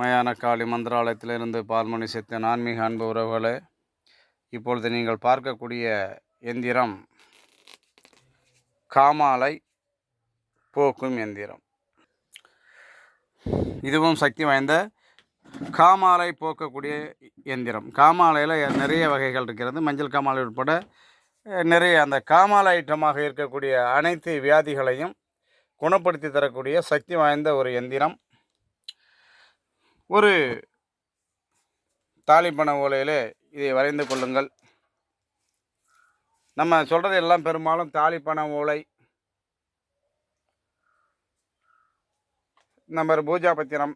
மயானக்காளி காளி மந்திராலயத்திலிருந்து பால்மணி சித்தன். ஆன்மீக அன்பு உறவுகளே இப்பொழுது நீங்கள் பார்க்கக்கூடிய எந்திரம் காமாலை போக்கும் எந்திரம். இதுவும் சக்தி வாய்ந்த காமாலை போக்கக்கூடிய எந்திரம். காமாலையில் நிறைய வகைகள் இருக்கிறது. மஞ்சள் காமாலை உட்பட நிறைய அந்த காமாலை ஐட்டமாக இருக்கக்கூடிய அனைத்து வியாதிகளையும் குணப்படுத்தி தரக்கூடிய சக்தி வாய்ந்த ஒரு எந்திரம். ஒரு தாலிப்பண ஓலையில் இதை வரைந்து கொள்ளுங்கள். நம்ம சொல்கிறது எல்லாம் பெரும்பாலும் தாலிப்பண ஓலை. நம்பர் பூஜா பத்திரம்.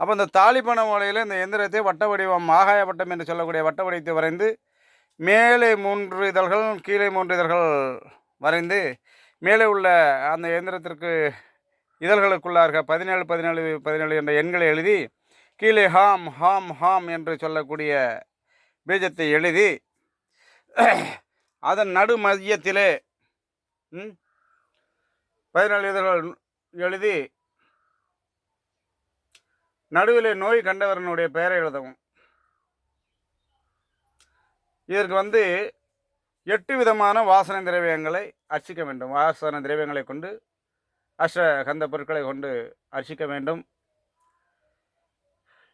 அப்போ இந்த தாலிப்பண ஓலையில் இந்த எந்திரத்தை வட்ட வடிவம் ஆகாய வட்டம் என்று சொல்லக்கூடிய வட்ட வடிவத்தை வரைந்து மேலே மூன்று இதழ்கள் கீழே மூன்று இதழ்கள் வரைந்து மேலே உள்ள அந்த எந்திரத்திற்கு இதழ்களுக்குள்ளாக பதினேழு பதினேழு பதினேழு என்ற எண்களை எழுதி கீழே ஹாம் ஹாம் ஹாம் என்று சொல்லக்கூடிய பீஜத்தை எழுதி அதன் நடு மையத்திலே பதினேழு இதழ்கள் எழுதி நடுவிலே நோய் கண்டவரனுடைய பெயரை எழுதவும். இதற்கு வந்து எட்டு விதமான வாசனை திரவியங்களை அர்ச்சிக்க வேண்டும். வாசன திரவியங்களை கொண்டு அஷ்டகந்த பொருட்களை கொண்டு அர்ச்சிக்க வேண்டும்.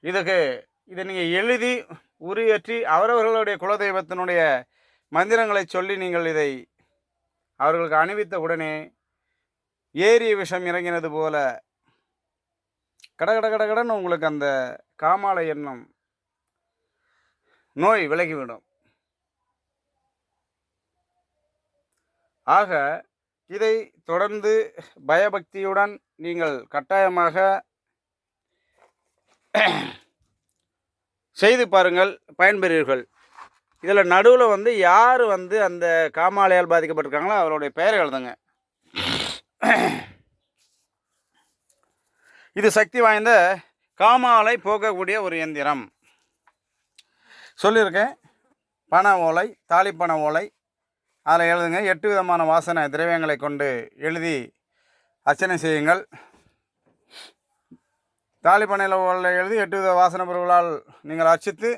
இதுக்கு இதை நீங்கள் எழுதி உரியற்றி அவரவர்களுடைய குலதெய்வத்தினுடைய மந்திரங்களை சொல்லி நீங்கள் இதை அவர்களுக்கு அணிவித்த உடனே ஏரிய விஷம் இறங்கினது போல கட கட உங்களுக்கு அந்த காமாலை எண்ணம் நோய் விலகிவிடும் ஆக இதை தொடர்ந்து பயபக்தியுடன் நீங்கள் கட்டாயமாக செய்து பாருங்கள் பயன்பெறுவீர்கள். இதில் நடுவில் வந்து யார் வந்து அந்த காமாலையால் பாதிக்கப்பட்டிருக்காங்களோ அவருடைய பெயரை எழுதுங்க. இது சக்தி வாய்ந்த காமாலை போக்கக்கூடிய ஒரு இயந்திரம். சொல்லியிருக்கேன். பண ஓலை தாலிப்பண ஓலை அதில் எழுதுங்க எட்டு விதமான வாசனை திரவியங்களை கொண்டு எழுதி அர்ச்சனை செய்யுங்கள். தாலிப்பனையில் உள்ள எழுதி எட்டு வித வாசனை பொருள்களால் நீங்கள் அர்ச்சித்து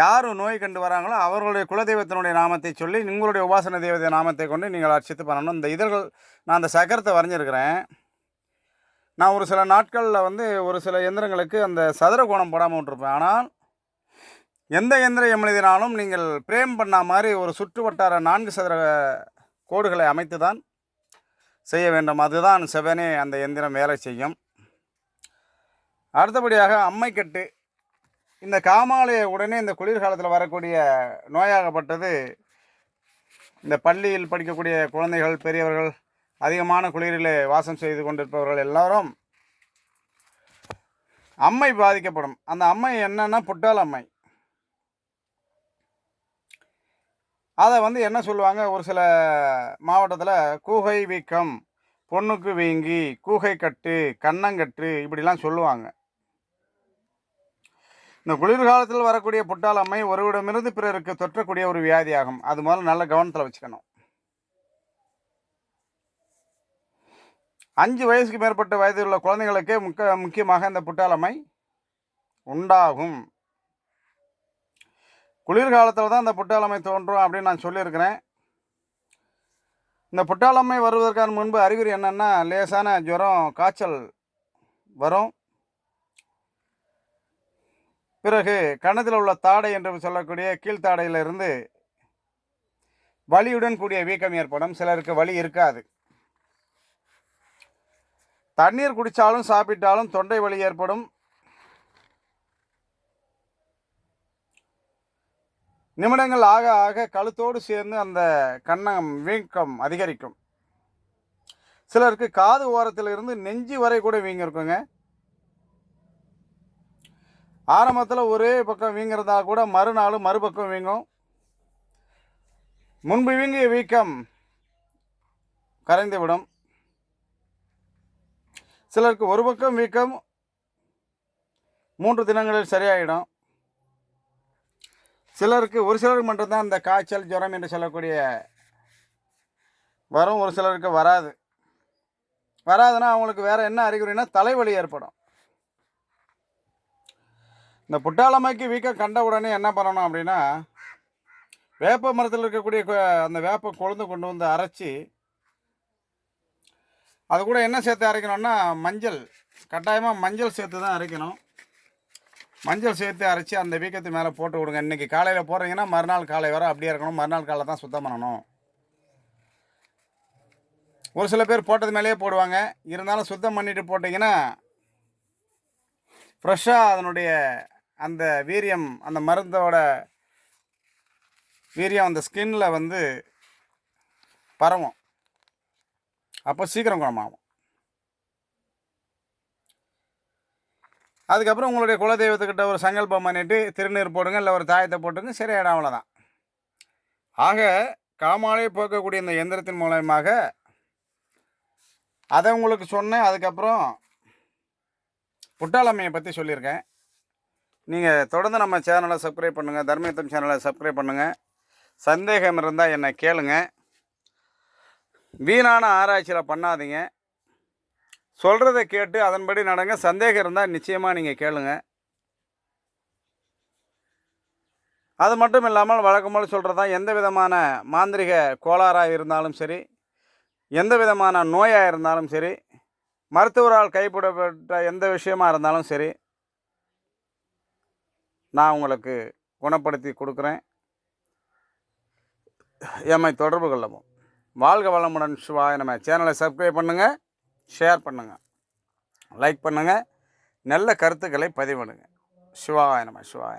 யார் நோய் கண்டு வராங்களோ அவர்களுடைய குலதெய்வத்தினுடைய நாமத்தை சொல்லி உங்களுடைய உபாசன தெய்வத்தை நாமத்தை கொண்டு நீங்கள் அர்ச்சித்து பண்ணணும். இந்த இதழ்கள் நான் அந்த சக்கரத்தை வரைஞ்சிருக்கிறேன். நான் ஒரு சில நாட்களில் வந்து ஒரு சில எந்திரங்களுக்கு அந்த சதுர கோணம் போடாமல் விட்டுருப்பேன். ஆனால் எந்த எந்திரம் எழுதினாலும் நீங்கள் பிரேம் பண்ண மாதிரி ஒரு சுற்று வட்டார நான்கு சதுர கோடுகளை அமைத்து தான் செய்ய வேண்டும். அதுதான் செவனே அந்த எந்திரம் வேலை செய்யும். அடுத்தபடியாக அம்மைக்கட்டு இந்த காமாலய உடனே இந்த குளிர்காலத்தில் வரக்கூடிய நோயாகப்பட்டது இந்த பள்ளியில் படிக்கக்கூடிய குழந்தைகள் பெரியவர்கள் அதிகமான குளிரிலே வாசம் செய்து கொண்டிருப்பவர்கள் எல்லாரும் அம்மை பாதிக்கப்படும். அந்த அம்மை என்னென்னா புட்டால் அம்மை அதை வந்து என்ன சொல்லுவாங்க? ஒரு சில மாவட்டத்தில் கூகை வீக்கம் பொண்ணுக்கு வீங்கி கூகை கட்டு கண்ணங்கட்டு இப்படிலாம் சொல்லுவாங்க. இந்த குளிர்காலத்தில் வரக்கூடிய புட்டாளம்மை ஒருவிடமிருந்து பிறருக்கு தொற்றக்கூடிய ஒரு வியாதியாகும். அது முதல்ல நல்ல கவனத்தில் வச்சுக்கணும். அஞ்சு வயசுக்கு மேற்பட்ட வயதில் உள்ள குழந்தைகளுக்கு முக்க முக்கியமாக இந்த புட்டாளம்மை உண்டாகும். குளிர்காலத்தில் தான் இந்த புட்டாளம்மை தோன்றும் அப்படின்னு நான் சொல்லியிருக்கிறேன். இந்த புட்டாளம்மை வருவதற்கான முன்பு அறிகுறி என்னென்னா லேசான ஜுரம் காய்ச்சல் வரும். பிறகு கணத்தில் உள்ள தாடை என்று சொல்லக்கூடிய கீழ்த்தாடையிலிருந்து வலியுடன் கூடிய வீக்கம் ஏற்படும். சிலருக்கு வலி இருக்காது. தண்ணீர் குடித்தாலும் சாப்பிட்டாலும் தொண்டை வலி ஏற்படும். நிமிடங்கள் ஆக ஆக கழுத்தோடு சேர்ந்து அந்த கண்ணம் வீக்கம் அதிகரிக்கும். சிலருக்கு காது ஓரத்தில் இருந்து நெஞ்சு வரை கூட வீங்கிருக்குங்க ஆரம்பத்தில் ஒரே பக்கம் வீங்கிறதா கூட மறுநாள் மறுபக்கம் வீங்கும். முன்பு வீங்கிய வீக்கம் கரைந்துவிடும் சிலருக்கு ஒரு பக்கம் வீக்கம் மூன்று தினங்களில் சரியாயிடும். சிலருக்கு ஒரு சிலருக்கு மட்டும்தான் இந்த காய்ச்சல் ஜுரம் என்று சொல்லக்கூடிய வரும். ஒரு சிலருக்கு வராது. வராதுன்னா அவங்களுக்கு வேறு என்ன அறிகுறினா தலைவலி ஏற்படும். இந்த புட்டாளமைக்கு வீக்கம் கண்ட உடனே என்ன பண்ணணும் அப்படின்னா வேப்ப மரத்தில் இருக்கக்கூடிய அந்த வேப்ப கொழுந்து கொண்டு வந்து அரைச்சி அது கூட என்ன சேர்த்து அரைக்கணும்னா மஞ்சள். கட்டாயமாக மஞ்சள் சேர்த்து தான் அரைக்கணும். மஞ்சள் சேர்த்து அரைச்சி அந்த வீக்கத்து மேலே போட்டு விடுங்க. இன்றைக்கி காலையில் போடுறீங்கன்னா மறுநாள் காலை வர அப்படியே இருக்கணும். மறுநாள் காலை தான் சுத்தம் பண்ணணும். ஒரு சில பேர் போட்டது மேலேயே போடுவாங்க. இருந்தாலும் சுத்தம் பண்ணிவிட்டு போட்டிங்கன்னா ஃப்ரெஷ்ஷாக அதனுடைய அந்த வீரியம் அந்த மருந்தோட வீரியம் அந்த ஸ்கின்னில் வந்து பரவும். அப்போ சீக்கிரம் குணமாகும். அதுக்கப்புறம் உங்களுடைய குலதெய்வத்துக்கிட்ட ஒரு சங்கல்பம் பண்ணிட்டு திருநீர் போடுங்க இல்லை ஒரு தாயத்தை போட்டுங்க சரியாயிடும் அவ்வளோதான் ஆக காமாலை போக்கக்கூடிய இந்த எந்திரத்தின் மூலயமாக அதை உங்களுக்கு சொன்னேன் அதுக்கப்புறம் புட்டாளம்மையை பற்றி சொல்லியிருக்கேன். நீங்கள் தொடர்ந்து நம்ம சேனலை சப்ஸ்கிரைப் பண்ணுங்கள் தர்மயுத்தம் சேனலை சப்ஸ்கிரைப் பண்ணுங்கள் சந்தேகம் இருந்தால் என்னை கேளுங்க. வீணான ஆராய்ச்சியில் பண்ணாதீங்க. சொல்கிறத கேட்டு அதன்படி நடங்க. சந்தேகம் இருந்தால் நிச்சயமாக நீங்கள் கேளுங்க. அது மட்டும் இல்லாமல் வழக்கம் சொல்கிறதா சொல்கிறது தான் எந்த விதமான மாந்திரிக கோளாறாக இருந்தாலும் சரி எந்த விதமான நோயாக இருந்தாலும் சரி மருத்துவரால் கைப்பிடப்பட்ட எந்த விஷயமா இருந்தாலும் சரி நான் உங்களுக்கு குணப்படுத்தி கொடுக்குறேன். எம்மை தொடர்பு கொள்ளவும். வாழ்க வளமுடன் சிவாய நம்ம சேனலை சப்ஸ்கிரைப் பண்ணுங்கள் ஷேர் பண்ணுங்கள் லைக் பண்ணுங்கள் நல்ல கருத்துக்களை பதிவிடுங்க. சிவாய நம சிவாய